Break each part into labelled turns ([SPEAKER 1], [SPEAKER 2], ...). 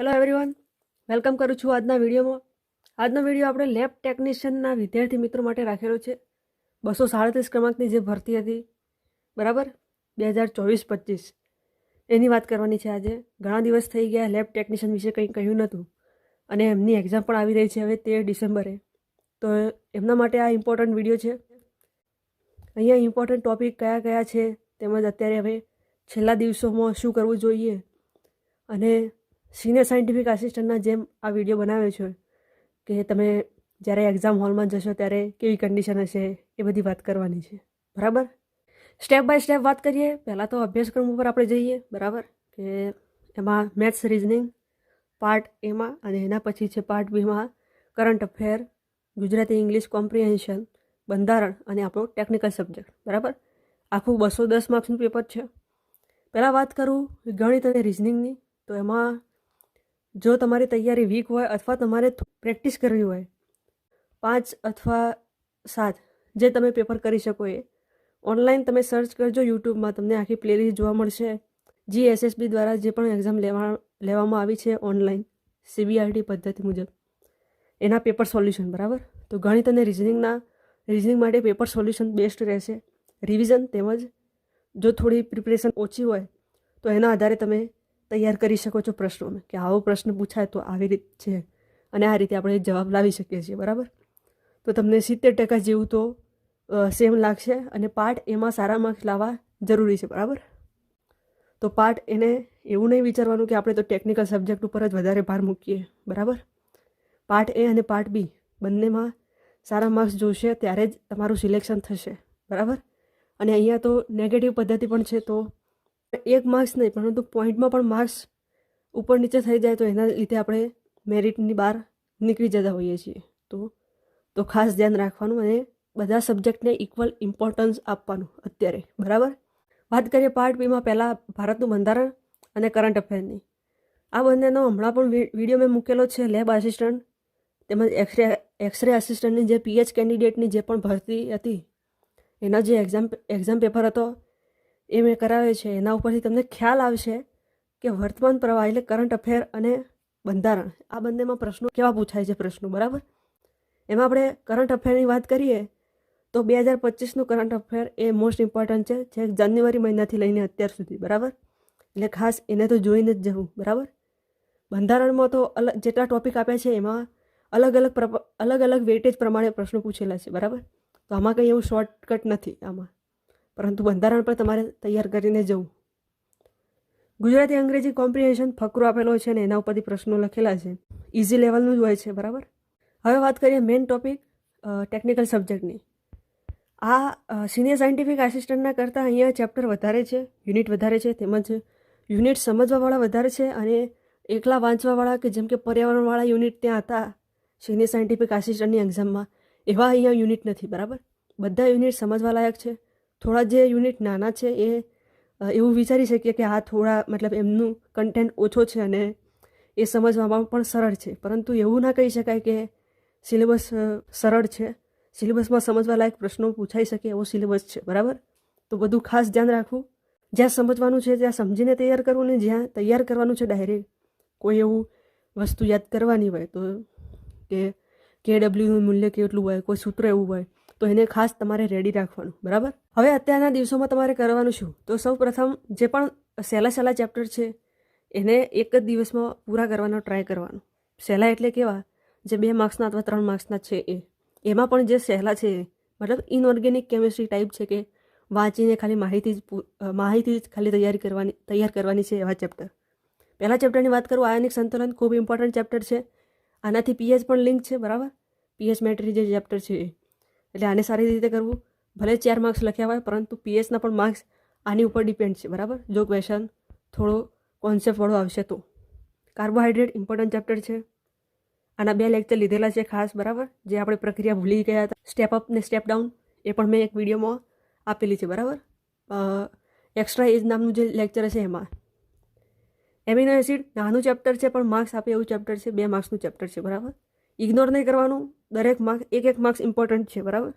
[SPEAKER 1] Hello everyone welcome કરું છું આજના વિડીયોમાં. આજનો વીડિયો આપણે લેબ ટેકનિશિયનના વિદ્યાર્થી મિત્રો માટે રાખેલો છે. બસો સાડત્રીસ ક્રમાંકની જે ભરતી હતી, બરાબર? બે હજાર ચોવીસ પચીસ. એની વાત કરવાની છે આજે. ઘણા દિવસ થઈ ગયા લેબ ટેકનિશિયન વિશે કંઈ કહ્યું નહોતું. અને એમની એક્ઝામ પણ આવી રહી છે હવે તેર ડિસેમ્બરે. તો એમના માટે આ ઇમ્પોર્ટન્ટ વીડિયો છે. અહીંયા ઇમ્પોર્ટન્ટ ટોપિક કયા કયા છે તેમજ અત્યારે હવે છેલ્લા દિવસોમાં શું કરવું જોઈએ અને સિનિયર સાયન્ટિફિક આસિસ્ટન્ટના જેમ આ વીડિયો બનાવ્યો છે કે તમે જ્યારે એક્ઝામ હોલમાં જશો ત્યારે કેવી કન્ડિશન હશે એ બધી વાત કરવાની છે. બરાબર? સ્ટેપ બાય સ્ટેપ વાત કરીએ. પહેલાં તો અભ્યાસક્રમ ઉપર આપણે જઈએ. બરાબર? કે એમાં મેથ્સ રિઝનિંગ, પાર્ટ એમાં અને એના પછી છે part બીમાં current affair, Gujarati English comprehension, બંધારણ અને આપણો ટેકનિકલ સબ્જેક્ટ. બરાબર? આખું બસો દસ માર્ક્સનું પેપર છે. પહેલાં વાત કરું ગણિત અને રિઝનિંગની. તો એમાં જો તમારી તૈયારી વીક હોય અથવા તમારે પ્રેક્ટિસ કરવી હોય, પાંચ અથવા સાત, જે તમે પેપર કરી શકો એ. ઓનલાઈન તમે સર્ચ કરજો યુટ્યુબમાં, તમને આખી પ્લેલિસ્ટ જોવા મળશે. જી એસએસબી દ્વારા જે પણ એક્ઝામ લેવા, લેવામાં આવી છે ઓનલાઈન, સીબીઆરટી પદ્ધતિ મુજબ. એના પેપર સોલ્યુશન, બરાબર? તો ગણિત અને રિઝનિંગના, રિઝનિંગ માટે પેપર સોલ્યુશન બેસ્ટ રહેશે. રિવિઝન તેમજ જો થોડી પ્રિપરેશન ઓછી હોય, તો એના આધારે તમે તૈયાર કરી શકો છો પ્રશ્નોને, કે આવો પ્રશ્ન પૂછાય તો આવી રીત છે. અને આ રીતે આપણે જવાબ લાવી શકીએ છીએ, બરાબર? તો તમને સિત્તેર ટકા જેવું તો સેમ લાગશે અને પાર્ટ એમાં સારા માર્ક્સ લાવવા જરૂરી છે, બરાબર? તો પાર્ટ એને એવું નહીં વિચારવાનું કે આપણે તો ટેકનિકલ સબ્જેક્ટ ઉપર જ વધારે ભાર મૂકીએ, બરાબર? પાર્ટ એ અને પાર્ટ બી બંનેમાં સારા માર્ક્સ જોશે ત્યારે જ તમારું સિલેક્શન થશે, બરાબર? અને અહીંયા તો નેગેટિવ પદ્ધતિ પણ છે તો એક માર્ક્સ નહીં, પરંતુ પોઈન્ટમાં પણ માર્ક્સ ઉપર નીચે થઈ જાય તો એના લીધે આપણે મેરિટની બહાર નીકળી જતા હોઈએ છીએ. તો તો ખાસ ધ્યાન રાખવાનું અને બધા સબ્જેક્ટને ઇક્વલ ઇમ્પોર્ટન્સ આપવાનું અત્યારે, બરાબર? વાત કરીએ પાર્ટ બીમાં પહેલાં ભારતનું બંધારણ અને કરંટ અફેરની આ બંનેનો હમણાં પણ વીડિયો મેં મૂકેલો છે લેબ આસિસ્ટન્ટ તેમજ એક્સરે એક્સરે આસિસ્ટન્ટની જે પીએચ કેન્ડિડેટની જે પણ ભરતી હતી, એના જે એક્ઝામ એક્ઝામ પેપર હતો એ મેં કરાવે છે, એના ઉપરથી તમને ખ્યાલ આવશે કે વર્તમાન પ્રવાહ એટલે કરંટ અફેર અને બંધારણ. આ બંનેમાં પ્રશ્નો કેવા પૂછાય છે પ્રશ્નો, બરાબર? એમાં આપણે કરંટ અફેરની વાત કરીએ, તો બે હજાર પચીસનું કરંટ અફેર એ મોસ્ટ ઇમ્પોર્ટન્ટ છે, જે જાન્યુઆરી મહિનાથી લઈને અત્યાર સુધી, બરાબર? એટલે ખાસ એને તો જોઈને જ જવું, બરાબર? બંધારણમાં તો અલગ જેટલા ટોપિક આપ્યા છે, એમાં અલગ અલગ અલગ અલગ વેટેજ પ્રમાણે પ્રશ્નો પૂછેલા છે, બરાબર? તો આમાં કંઈ એવું શોર્ટકટ નથી આમાં. પરંતુ બંધારણ પર તમારે તૈયાર કરીને જવું. ગુજરાતી અંગ્રેજી કોમ્પ્રિહેન્શન ફકરો આપેલો છે ને એના ઉપરથી પ્રશ્નો લખેલા છે. ઇઝી લેવલનું જ હોય છે, બરાબર? હવે વાત કરીએ મેઇન ટોપિક ટેકનિકલ સબ્જેક્ટની આ સિનિયર સાયન્ટિફિક આસિસ્ટન્ટના કરતાં અહીંયા ચેપ્ટર વધારે છે યુનિટ વધારે છે, તેમજ યુનિટ સમજવાવાળા વધારે છે અને એકલા વાંચવાવાળા કે જેમ કે પર્યાવરણવાળા યુનિટ ત્યાં હતા સિનિયર સાયન્ટિફિક આસિસ્ટન્ટની એક્ઝામમાં એવા અહીંયા યુનિટ નથી, બરાબર? બધા યુનિટ સમજવા લાયક છે. થોડા જે યુનિટ નાના છે એ એવું વિચારી શકીએ કે આ થોડા મતલબ એમનું કન્ટેન્ટ ઓછો છે અને એ સમજવામાં પણ સરળ છે. પરંતુ એવું ના કહી શકાય કે સિલેબસ સરળ છે. સિલેબસમાં સમજવા લાયક પ્રશ્નો પૂછાઈ શકે એવો સિલેબસ છે, બરાબર? તો બધું ખાસ ધ્યાન રાખવું. જ્યાં સમજવાનું છે ત્યાં સમજીને તૈયાર કરવું ને જ્યાં તૈયાર કરવાનું છે ડાયરેક્ટ કોઈ એવું વસ્તુ યાદ કરવાની હોય તો કે કેડબલ્યુનું મૂલ્ય કેટલું હોય, કોઈ સૂત્ર એવું હોય તો એને ખાસ તમારે રેડી રાખવાનું, બરાબર? હવે અત્યારના દિવસોમાં તમારે કરવાનું શું? તો સૌ પ્રથમ જે પણ સહેલા સહેલા ચેપ્ટર છે, એને એક જ દિવસમાં પૂરા કરવાનો ટ્રાય કરવાનો. સહેલા એટલે કેવા? જે બે માર્ક્સના અથવા ત્રણ માર્ક્સના છે એ. એમાં પણ જે સહેલા છે મતલબ ઇનઓર્ગેનિક કેમિસ્ટ્રી ટાઈપ છે કે વાંચીને ખાલી માહિતી જ માહિતી જ ખાલી તૈયારી કરવાની, તૈયાર કરવાની છે એવા ચેપ્ટર પહેલા ચેપ્ટરની વાત કરું, આયનિક સંતુલન ખૂબ ઇમ્પોર્ટન્ટ ચેપ્ટર છે. આનાથી પીએચ પણ લિંક છે, બરાબર? પીએચ મેટ્રી જે ચેપ્ટર છે એ. એટલે આને સારી રીતે કરવું. ભલે ચાર માર્ક્સ લખ્યા હોય, પરંતુ પીએચના પણ માર્ક્સ આની ઉપર ડિપેન્ડ છે, બરાબર? જો ક્વેશ્ચન થોડો કોન્સેપ્ટવાળો આવશે તો. કાર્બોહાઈડ્રેટ ઇમ્પોર્ટન્ટ ચેપ્ટર છે. આના બે લેક્ચર લીધેલા છે ખાસ, બરાબર? જે આપણે પ્રક્રિયા ભૂલી ગયા હતા. સ્ટેપ અપ ને સ્ટેપ ડાઉન એ પણ મેં એક વિડીયોમાં આપેલી છે, બરાબર? એક્સ્ટ્રા એજ નામનું જે લેક્ચર છે એમાં. એમિનો એસિડ નાનું ચેપ્ટર છે, પણ માર્ક્સ આપે એવું ચેપ્ટર છે, બે માર્ક્સનું ચેપ્ટર છે, બરાબર? ઇગ્નોર નહીં કરવાનું. દરેક માર્ક્સ એક એક માર્ક્સ ઇમ્પોર્ટન્ટ છે, બરાબર?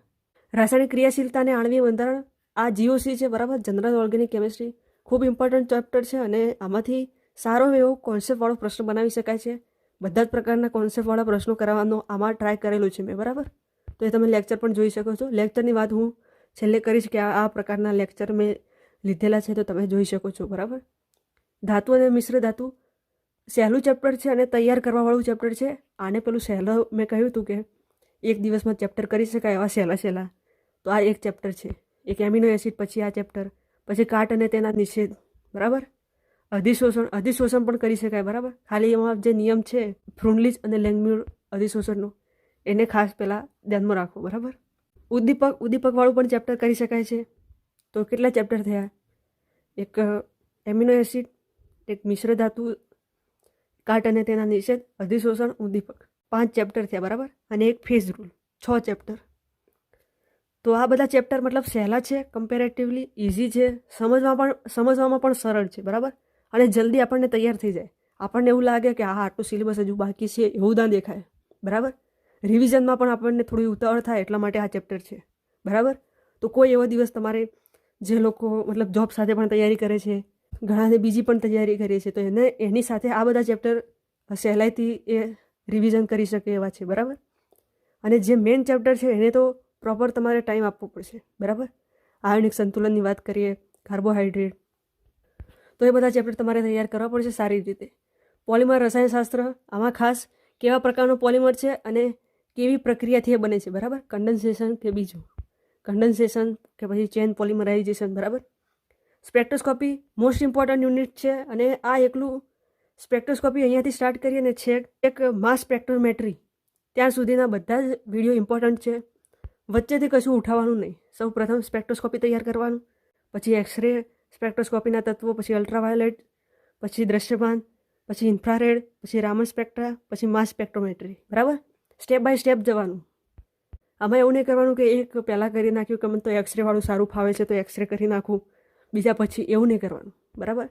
[SPEAKER 1] રાસાયણિક ક્રિયાશીલતા અને આણવીય બંધારણ આ જીઓસી છે, બરાબર? જનરલ ઓર્ગેનિક કેમિસ્ટ્રી ખૂબ ઇમ્પોર્ટન્ટ ચેપ્ટર છે અને આમાંથી સારો એવો કોન્સેપ્ટવાળો પ્રશ્ન બનાવી શકાય છે. બધા જ પ્રકારના કોન્સેપ્ટવાળા પ્રશ્નો કરાવવાનો આમાં ટ્રાય કરેલું છે મેં, બરાબર? તો એ તમે લેક્ચર પણ જોઈ શકો છો. લેક્ચરની વાત હું છેલ્લે કરીશ કે આ આ પ્રકારના લેક્ચર મેં લીધેલા છે તો તમે જોઈ શકો છો, બરાબર? ધાતુ અને મિશ્ર ધાતુ. સહેલું ચેપ્ટર છે અને તૈયાર કરવાવાળું ચેપ્ટર છે. આને પેલું સહેલું મેં કહ્યું હતું કે એક દિવસમાં ચેપ્ટર કરી શકાય એવા સહેલા સહેલા. તો આ એક ચેપ્ટર છે. એક એમિનો એસિડ, પછી આ ચેપ્ટર, પછી કાટ અને તેના નિષેધ. બરાબર? અધિશોષણ અધિશોષણ પણ કરી શકાય, બરાબર? ખાલી એમાં જે નિયમ છે, ફ્રુનલીચ અને લેંગમ્યુર અધિશોષણનો, એને ખાસ પહેલાં ધ્યાનમાં રાખો, બરાબર? ઉદ્દીપક, ઉદ્દીપકવાળું પણ ચેપ્ટર કરી શકાય છે. તો કેટલા ચેપ્ટર થયા? એક એમિનો એસિડ, એક મિશ્ર ધાતુ કાટ અને તેના નિષેધ, અધિશોષણ, ઉદ્દીપક. પાંચ ચેપ્ટર થયા, બરાબર? અને એક ફેઝ રૂલ, છ ચેપ્ટર. તો આ બધા ચેપ્ટર મતલબ સહેલા છે કમ્પેરેટિવલી ઇઝી છે, સમજવા પણ સમજવામાં પણ સરળ છે, બરાબર? અને જલ્દી આપણને તૈયાર થઈ જાય. આપણને એવું લાગે કે આ આટલું સિલેબસ હજુ બાકી છે, એવું ના દેખાય, બરાબર? રિવિઝનમાં પણ આપણને થોડી ઉતાવળ થાય એટલા માટે આ ચેપ્ટર છે, બરાબર? તો કોઈ એવો દિવસ તમારે જે લોકો મતલબ જોબ સાથે પણ તૈયારી કરે છે ઘણાને બીજી પણ તૈયારી કરીએ છે તો એને, એની સાથે આ બધા ચેપ્ટર સહેલાઈથી એ રિવિઝન કરી શકે એવા છે, બરાબર? અને જે મેઇન ચેપ્ટર છે, એને તો પ્રોપર તમારે ટાઈમ આપવો પડશે, બરાબર? આયોનિક સંતુલનની વાત કરીએ કાર્બોહાઈડ્રેટ તો એ બધા ચેપ્ટર તમારે તૈયાર કરવા પડશે સારી રીતે. પોલિમર રસાયણશાસ્ત્ર, આમાં ખાસ કેવા પ્રકારનું પોલિમર છે અને કેવી પ્રક્રિયાથી એ બને છે, બરાબર? કન્ડન્સેશન કે બીજું. કન્ડન્સેશન કે પછી ચેન પોલિમરાઇઝેશન બરાબર? સ્પેક્ટ્રોસ્કોપી મોસ્ટ ઇમ્પોર્ટન્ટ યુનિટ છે અને આ એકલું સ્પેક્ટ્રોસ્કોપી અહીંયાથી સ્ટાર્ટ કરીએ અને છે એક માસ સ્પેક્ટ્રોમેટ્રી ત્યાં સુધીના બધા જ વીડિયો ઇમ્પોર્ટન્ટ છે. વચ્ચેથી કશું ઉઠાવવાનું નહીં. સૌ પ્રથમ સ્પેક્ટ્રોસ્કોપી તૈયાર કરવાનું, પછી એક્સરે સ્પેક્ટ્રોસ્કોપીના તત્વો, પછી અલ્ટ્રાવાયોલેટ પછી દ્રશ્યમાન, પછી ઇન્ફ્રારેડ પછી રામન સ્પેક્ટ્રા પછી માસ સ્પેક્ટ્રોમેટ્રી બરાબર? સ્ટેપ બાય સ્ટેપ જવાનું. આમાં એવું નહીં કરવાનું કે એક પહેલાં કરી નાખ્યું કે મને તો એક્સરેવાળું સારું ફાવે છે, તો એક્સરે કરી નાખું. બીજા પછી એવું નહીં કરવાનું, બરાબર?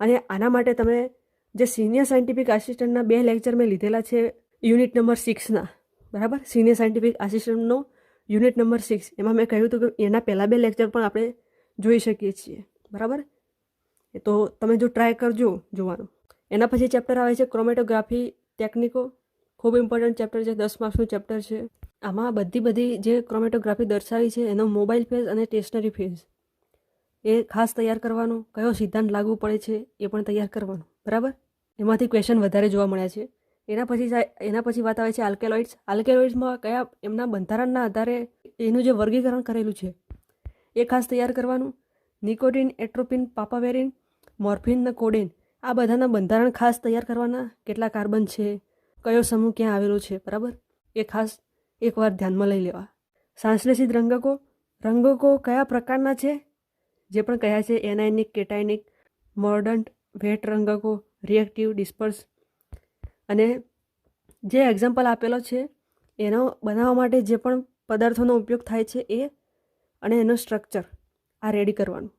[SPEAKER 1] અને આના માટે તમે જે સિનિયર સાયન્ટિફિક આસિસ્ટન્ટના બે લેક્ચર મેં લીધેલા છે યુનિટ નંબર સિક્સના બરાબર? સિનિયર સાયન્ટિફિક આસિસ્ટન્ટનો યુનિટ નંબર સિક્સ એમાં મેં કહ્યું હતું કે એના પહેલાં બે લેક્ચર પણ આપણે જોઈ શકીએ છીએ, બરાબર? એ તો તમે જો ટ્રાય કરજો જોવાનું. એના પછી ચેપ્ટર આવે છે ક્રોમેટોગ્રાફી ટેકનિકો ખૂબ ઇમ્પોર્ટન્ટ ચેપ્ટર છે, દસ માર્ક્સનું ચેપ્ટર છે. આમાં બધી બધી જે ક્રોમેટોગ્રાફી દર્શાવી છે, એનો મોબાઈલ ફેઝ અને સ્ટેશનરી ફેઝ એ ખાસ તૈયાર કરવાનો? કયો સિદ્ધાંત લાગુ પડે છે એ પણ તૈયાર કરવાનું? બરાબર? એમાંથી ક્વેશ્ચન વધારે જોવા મળ્યા છે. એના પછી એના પછી વાત આવે છે આલ્કેલોઇડ્સ આલ્કેલોઇડ્સમાં કયા, એમના બંધારણના આધારે એનું જે વર્ગીકરણ કરેલું છે, એ ખાસ તૈયાર કરવાનું? નિકોટિન એટ્રોપિન પાપાવેરિન મોર્ફિન ને કોડિન આ બધાના બંધારણ ખાસ તૈયાર કરવાના કેટલા કાર્બન છે? કયો સમૂહ ક્યાં આવેલો છે? બરાબર? એ ખાસ એકવાર ધ્યાનમાં લઈ લેવા. સંશ્લેષિત રંગકો. રંગકો કયા પ્રકારના છે? જે પણ કહ્યા છે, એનાયનિક, કેટાયનિક, મોર્ડન્ટ, વેટ રંગકો, રિએક્ટિવ, ડિસ્પર્સ. અને જે એક્ઝામ્પલ આપેલો છે, એનો બનાવવા માટે જે પણ પદાર્થોનો ઉપયોગ થાય છે એ, અને એનો સ્ટ્રક્ચર, આ રેડી કરવાનું.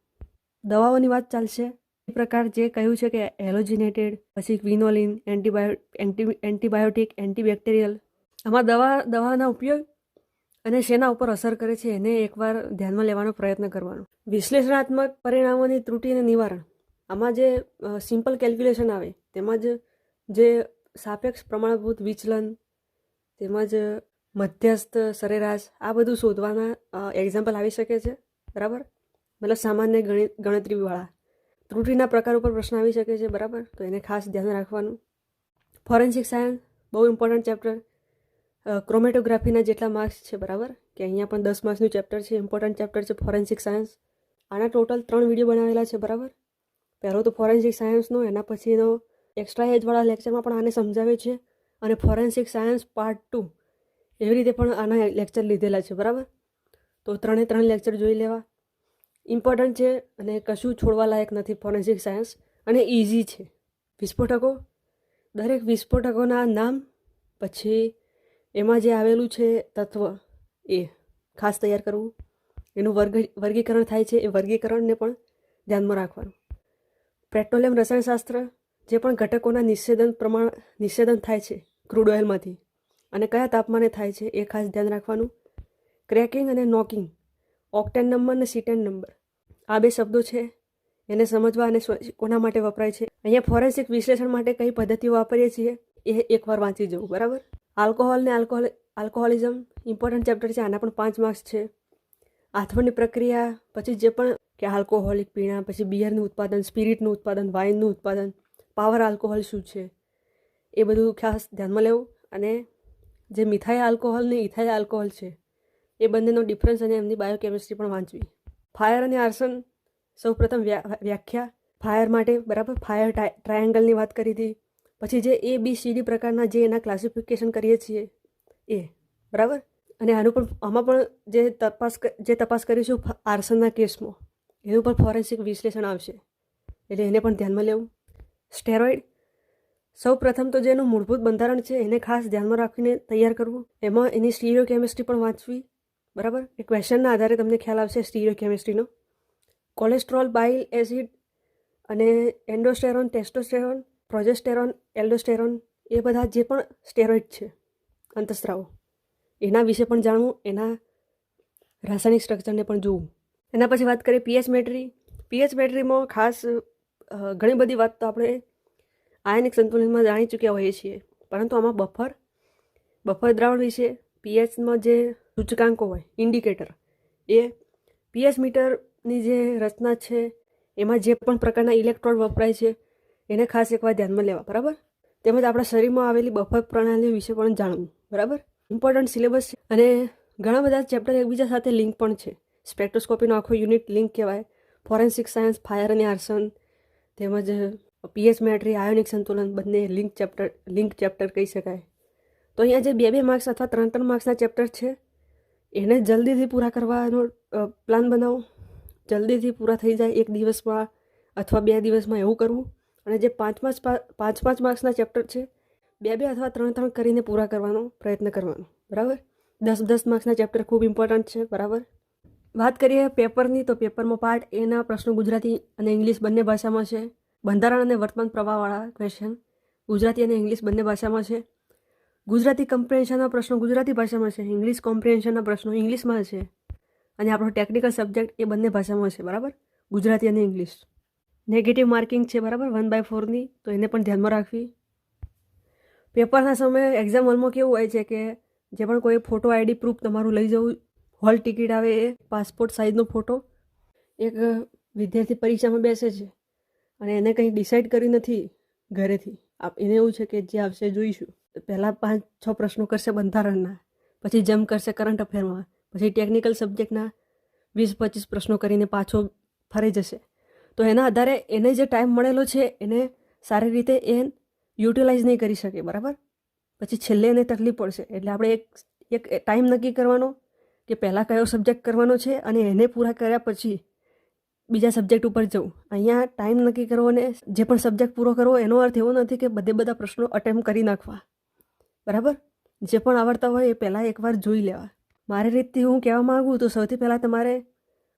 [SPEAKER 1] દવાઓની વાત ચાલશે. એ પ્રકાર જે કહ્યું છે કે એલોજિનેટેડ, પછી quinoline, antibio, anti, antibiotic, antibacterial. આમાં દવા, દવાના ઉપયોગ અને શેના ઉપર અસર કરે છે એને એકવાર ધ્યાનમાં લેવાનો પ્રયત્ન કરવાનો. વિશ્લેષણાત્મક પરિણામોની ત્રુટિ અને નિવારણ. આમાં જે સિમ્પલ કેલ્ક્યુલેશન આવે તેમજ જે સાપેક્ષ પ્રમાણભૂત વિચલન તેમજ મધ્યસ્થ સરેરાશ, આ બધું શોધવાના એક્ઝામ્પલ આવી શકે છે. બરાબર? મતલબ સામાન્ય ગણિત ગણતરીવાળા. ત્રુટિના પ્રકાર ઉપર પ્રશ્ન આવી શકે છે, બરાબર? તો એને ખાસ ધ્યાન રાખવાનું. ફોરેન્સિક સાયન્સ બહુ ઇમ્પોર્ટન્ટ ચેપ્ટર ક્રોમેટોગ્રાફીના જેટલા માર્ક્સ છે, બરાબર? કે અહીંયા પણ દસ માર્ક્સનું ચેપ્ટર છે ઇમ્પોર્ટન્ટ ચેપ્ટર છે ફોરેન્સિક સાયન્સ આના ટોટલ ત્રણ વીડિયો બનાવેલા છે, બરાબર? પહેલો તો ફોરેન્સિક સાયન્સનો એના પછીનો એક્સ્ટ્રા એજવાળા લેક્ચરમાં પણ આને સમજાવે છે. અને ફોરેન્સિક સાયન્સ પાર્ટ ટુ એવી રીતે પણ આના લેક્ચર લીધેલા છે, બરાબર? તો ત્રણે ત્રણ લેક્ચર જોઈ લેવા. ઇમ્પોર્ટન્ટ છે અને કશું છોડવા લાયક નથી ફોરેન્સિક સાયન્સ અને ઇઝી છે. વિસ્ફોટકો. દરેક વિસ્ફોટકોના નામ, પછી એમાં જે આવેલું છે તત્વ એ ખાસ તૈયાર કરવું, એનું વર્ગ, વર્ગીકરણ થાય છે, એ વર્ગીકરણને પણ ધ્યાનમાં રાખવાનું. પેટ્રોલિયમ રસાયણશાસ્ત્ર જે પણ ઘટકોના નિષેધન પ્રમાણ, નિષેધન થાય છે ક્રૂડ ઓઇલમાંથી અને કયા તાપમાને થાય છે એ ખાસ ધ્યાન રાખવાનું. ક્રેકિંગ અને નોકિંગ, ઓક્ટેન નંબર અને સીટેન નંબર. આ બે શબ્દો છે, એને સમજવા અને કોના માટે વપરાય છે? અહીંયા ફોરેન્સિક વિશ્લેષણ માટે કઈ પદ્ધતિઓ વાપરીએ છીએ એ એકવાર વાંચી જવું, બરાબર? આલ્કોહોલ ને આલ્કોહોલ આલ્કોહોલિઝમ ઇમ્પોર્ટન્ટ ચેપ્ટર છે. આના પણ પાંચ માર્ક્સ છે. આથમણની પ્રક્રિયા, પછી જે પણ કે આલ્કોહોલિક પીણા, પછી બિયરનું ઉત્પાદન સ્પિરિટનું ઉત્પાદન વાઇનનું ઉત્પાદન પાવર આલ્કોહોલ શું છે? એ બધું ખાસ ધ્યાનમાં લેવું. અને જે મિથાઈ આલ્કોહોલ ને ઇથાઈ આલ્કોહોલ છે, એ બંનેનો ડિફરન્સ અને એમની બાયોકેમિસ્ટ્રી પણ વાંચવી. ફાયર અને આર્સન સૌ પ્રથમ વ્યાખ્યા. ફાયર માટે બરાબર ફાયર ટ્રાયેંગલની વાત કરી હતી. પછી જે એ બી સી ડી પ્રકારના જે એના ક્લાસિફિકેશન કરીએ છીએ એ બરાબર? અને આનું પણ, આમાં પણ જે તપાસ જે તપાસ કરીશું આર્સનના કેસમાં, એનું પણ ફોરેન્સિક વિશ્લેષણ આવશે. એટલે એને પણ ધ્યાનમાં લેવું. સ્ટેરોઇડ. સૌ પ્રથમ તો જેનું મૂળભૂત બંધારણ છે, એને ખાસ ધ્યાનમાં રાખીને તૈયાર કરવું. એમાં એની સ્ટીરિયો કેમિસ્ટ્રી પણ વાંચવી, બરાબર? એ ક્વેશ્ચનના આધારે તમને ખ્યાલ આવશે સ્ટીરિયો કેમિસ્ટ્રીનો કોલેસ્ટ્રોલ બાઇલ એસિડ અને એન્ડોસ્ટેરોન, ટેસ્ટોસ્ટેરોન પ્રોજેસ્ટેરોન, એલ્ડોસ્ટેરોન એ બધા જે પણ સ્ટેરોઇડ છે, અંતસ્ત્રાવો, એના વિશે પણ જાણવું, એના રાસાયણિક સ્ટ્રક્ચરને પણ જોવું. એના પછી વાત કરીએ પીએચ મેટ્રી પીએચ મેટ્રીમાં ખાસ ઘણી બધી વાત તો આપણે આયનિક સંતુલનમાં જાણી ચૂક્યા હોઈએ છીએ, પરંતુ આમાં બફર બફર દ્રાવણ વિશે પીએચમાં જે સૂચકાંકો હોય, ઇન્ડિકેટર, એ પીએચ મીટરની જે રચના છે, એમાં જે પણ પ્રકારના ઇલેક્ટ્રોડ વપરાય છે એને ખાસ એકવાર ધ્યાનમાં લેવા, બરાબર? તેમજ આપણા શરીરમાં આવેલી બફર પ્રણાલી વિશે પણ જાણવું, બરાબર? ઇમ્પોર્ટન્ટ સિલેબસ છે અને ઘણા બધા ચેપ્ટર એકબીજા સાથે લિંક પણ છે. સ્પેક્ટ્રોસ્કોપીનો આખો યુનિટ લિંક કહેવાય. ફોરેન્સિક સાયન્સ ફાયર અને આર્સન તેમજ પીએચ મેટ્રી આયોનિક સંતુલન બંને લિંક ચેપ્ટર લિંક ચેપ્ટર કહી શકાય. તો અહીંયા જે બે બે માર્ક્સ અથવા ત્રણ ત્રણ માર્ક્સના ચેપ્ટર છે, એને જલ્દીથી પૂરા કરવાનો પ્લાન બનાવો. જલ્દીથી પૂરા થઈ જાય એક દિવસમાં અથવા બે દિવસમાં એવું કરવું. અને જે પાંચ પાંચ પાંચ પાંચ માર્ક્સના ચેપ્ટર છે, બે બે અથવા ત્રણ ત્રણ કરીને પૂરા કરવાનો પ્રયત્ન કરવાનો. બરાબર? દસ દસ માર્ક્સના ચેપ્ટર ખૂબ ઇમ્પોર્ટન્ટ છે, બરાબર? વાત કરીએ પેપરની, તો પેપરમાં પાર્ટ એના પ્રશ્નો ગુજરાતી અને ઇંગ્લિશ બંને ભાષામાં છે. બંધારણ અને વર્તમાન પ્રવાહવાળા ક્વેશ્ચન ગુજરાતી અને ઇંગ્લિશ બંને ભાષામાં છે. ગુજરાતી કમ્પ્રેન્શનના પ્રશ્નો ગુજરાતી ભાષામાં છે, ઇંગ્લિશ કોમ્પ્રિહેન્શનના પ્રશ્નો ઇંગ્લિશમાં છે. અને આપણો ટેકનિકલ સબ્જેક્ટ એ બંને ભાષામાં છે, બરાબર? ગુજરાતી અને ઇંગ્લિશ. નેગેટિવ માર્કિંગ છે બરાબર? વન બાય ફોરની તો એને પણ ધ્યાનમાં રાખવી. પેપરના સમયે એક્ઝામ હોલમાં કેવું હોય છે કે જે પણ કોઈ ફોટો આઈડી પ્રૂફ તમારું લઈ જવું હોલ ટિકિટ આવે એ પાસપોર્ટ સાઇઝનો ફોટો એક વિદ્યાર્થી પરીક્ષામાં બેસે છે અને એને કંઈ ડિસાઇડ કર્યું નથી ઘરેથી. આપ, એને એવું છે કે જે આવશે જોઈશું. પહેલાં પાંચ, છ પ્રશ્નો કરશે બંધારણના, પછી જમ્પ કરશે કરંટ અફેરમાં પછી ટેકનિકલ સબ્જેક્ટના વીસ, પચીસ પ્રશ્નો કરીને પાછો ફરી જશે. તો એના આધારે એને જે ટાઈમ મળેલો છે, એને સારી રીતે એ યુટિલાઇઝ નહીં કરી શકે, બરાબર? પછી છેલ્લે એને તકલીફ પડશે. એટલે આપણે એક એક ટાઈમ નક્કી કરવાનો કે પહેલાં કયો સબ્જેક્ટ કરવાનો છે અને એને પૂરા કર્યા પછી બીજા સબ્જેક્ટ ઉપર જવું. અહીંયા ટાઈમ નક્કી કરવો અને જે પણ સબ્જેક્ટ પૂરો કરવો, એનો અર્થ એવો નથી કે બધે બધા પ્રશ્નો અટેમ્પ કરી નાખવા. બરાબર? જે પણ આવડતા હોય એ પહેલાં એકવાર જોઈ લેવા. મારી રીતથી હું કહેવા માગું તો સૌથી પહેલાં તમારે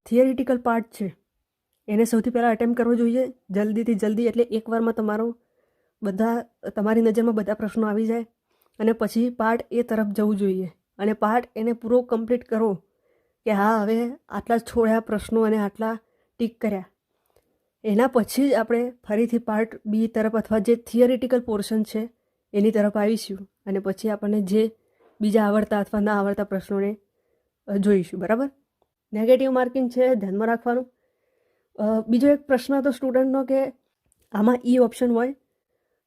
[SPEAKER 1] થિયરિટિકલ પાર્ટ છે. એને સૌથી પહેલાં અટેમ્પ કરવો જોઈએ, જલ્દીથી જલ્દી, એટલે એકવારમાં તમારો બધા, તમારી નજરમાં બધા પ્રશ્નો આવી જાય અને પછી પાર્ટ એ તરફ જવું જોઈએ. અને પાર્ટ એને પૂરો કમ્પ્લીટ કરો કે હા, હવે આટલા છોડ્યા પ્રશ્નો અને આટલા ટીક કર્યા. એના પછી જ આપણે ફરીથી પાર્ટ બી તરફ અથવા જે થિયરિટિકલ પોર્શન છે, એની તરફ આવીશું અને પછી આપણને જે બીજા આવડતા અથવા ના આવડતા પ્રશ્નોને જોઈશું. બરાબર? નેગેટિવ માર્કિંગ છે, ધ્યાનમાં રાખવાનું. બીજો એક પ્રશ્ન હતો સ્ટુડન્ટનો કે આમાં ઈ ઓપ્શન હોય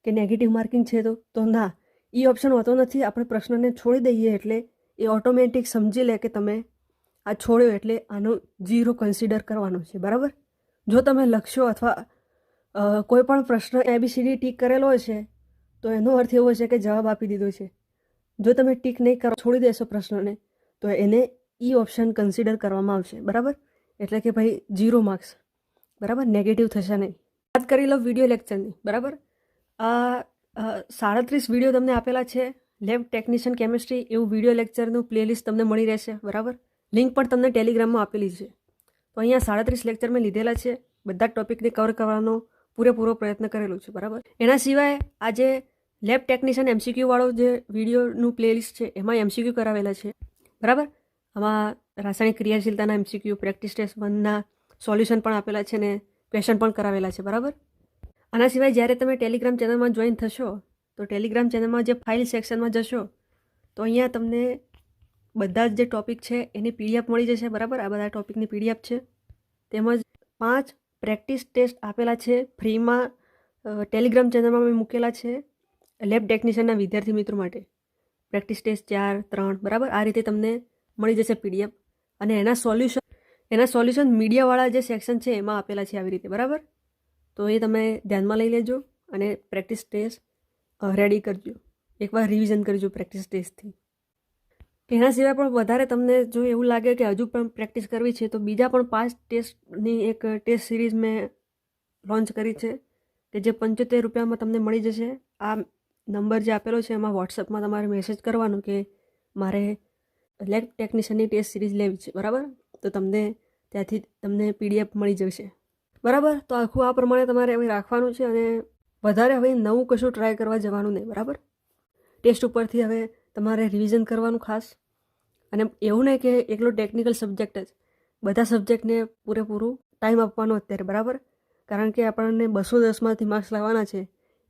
[SPEAKER 1] કે નેગેટિવ માર્કિંગ છે તો? તો ના ઈ ઓપ્શન હોતો નથી. આપણે પ્રશ્નને છોડી દઈએ એટલે એ ઓટોમેટિક સમજી લે કે તમે આ છોડ્યો એટલે આનો ઝીરો કન્સિડર કરવાનો છે. બરાબર? જો તમે લખશો અથવા કોઈ પણ પ્રશ્ન એબીસીડી ટીક કરેલો છે, તો એનો અર્થ એવો છે કે જવાબ આપી દીધો છે. જો તમે ટીક નહીં કરો, છોડી દેશો પ્રશ્નને, તો એને ઈ ઓપ્શન કન્સિડર કરવામાં આવશે. બરાબર? એટલે કે ભાઈ ઝીરો માર્ક્સ બરાબર? નેગેટિવ થશે નહીં. વાત કરી લો વીડિયો લેક્ચરની બરાબર? સાડત્રીસ વીડિયો તમને આપેલા છે. લેબ ટેકનિશિયન કેમિસ્ટ્રી એવું વીડિયો લેક્ચરનું પ્લેલિસ્ટ તમને મળી રહેશે. બરાબર? લિંક પણ તમને ટેલિગ્રામમાં આપેલી છે. તો અહીંયા સાડત્રીસ લેક્ચર મેં લીધેલા છે. બધા ટોપિકને કવર કરવાનો પૂરેપૂરો પ્રયત્ન કરેલો છે. બરાબર? એના સિવાય આજે લેબ ટેકનિશિયન એમસીક્યુ વાળો જે વિડીયોનું પ્લેલિસ્ટ છે, એમાં એમસીક્યુ કરાવેલા છે. બરાબર? આમાં રાસાયણિક ક્રિયાશીલતાના એમસીક્યુ પ્રેક્ટિસ ટેસ્ટ વનના સોલ્યુશન પણ આપેલા છે ને ક્વેશ્ચન પણ કરાવેલા છે, બરાબર? આના સિવાય જ્યારે તમે ટેલિગ્રામ ચેનલમાં જોઈન થશો, તો ટેલિગ્રામ ચેનલમાં જે ફાઇલ સેક્શનમાં જશો, તો અહીંયા તમને બધા જ જે ટોપિક છે એની પીડીએફ મળી જશે, બરાબર? આ બધા ટોપિકની પીડીએફ છે. તેમજ પાંચ પ્રેક્ટિસ ટેસ્ટ આપેલા છે, ફ્રીમાં ટેલિગ્રામ ચેનલમાં મેં મૂકેલા છે, લેબ ટેકનિશિયનના વિદ્યાર્થી મિત્રો માટે. પ્રેક્ટિસ ટેસ્ટ ચાર, ત્રણ, બરાબર? આ રીતે તમને મળી જશે પીડીએફ. અને એના સોલ્યુશન એના સોલ્યુશન મીડિયાવાળા જે સેક્શન છે એમાં આપેલા છે આવી રીતે, બરાબર? તો એ તમે ધ્યાનમાં લઈ લેજો અને પ્રેક્ટિસ ટેસ્ટ રેડી કરજો. એકવાર રિવિઝન કરજો પ્રેક્ટિસ ટેસ્ટથી. એના સિવાય પણ વધારે તમને જો એવું લાગે કે હજુ પણ પ્રેક્ટિસ કરવી છે, તો બીજા પણ પાંચ ટેસ્ટની એક ટેસ્ટ સિરીઝ મેં લોન્ચ કરી છે, કે જે પંચોતેર રૂપિયામાં તમને મળી જશે. આ નંબર જે આપેલો છે, એમાં વોટ્સઅપમાં તમારે મેસેજ કરવાનો કે મારે લેબ ટેકનિશિયનની ટેસ્ટ સિરીઝ લેવી છે, બરાબર? તો તમને ત્યાંથી તમને પીડીએફ મળી જશે. બરાબર? તો આખું આ પ્રમાણે તમારે હવે રાખવાનું છે અને વધારે હવે નવું કશું ટ્રાય કરવા જવાનું નહીં, બરાબર? ટેસ્ટ ઉપરથી હવે તમારે રિવિઝન કરવાનું ખાસ. અને એવું નહીં કે એકલો ટેકનિકલ સબ્જેક્ટ જ. બધા સબ્જેક્ટને પૂરેપૂરું ટાઈમ આપવાનો અત્યારે, બરાબર? કારણ કે આપણને બસો દસમાંથી માર્ક્સ લાવવાના છે,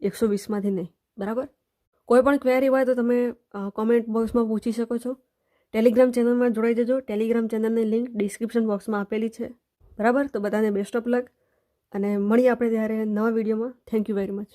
[SPEAKER 1] એકસો વીસમાંથી નહીં, બરાબર? કોઈ પણ ક્વેરી હોય તો તમે કોમેન્ટ બોક્સમાં પૂછી શકો છો. ટેલિગ્રામ ચેનલમાં જોડાઈ જજો. ટેલિગ્રામ ચેનલની લિંક ડિસ્ક્રિપ્શન બોક્સમાં આપેલી છે. બરાબર? તો બધાને બેસ્ટ ઓફ લક. અને મળીએ આપણે ત્યારે નવા વિડીયોમાં. Thank you very much.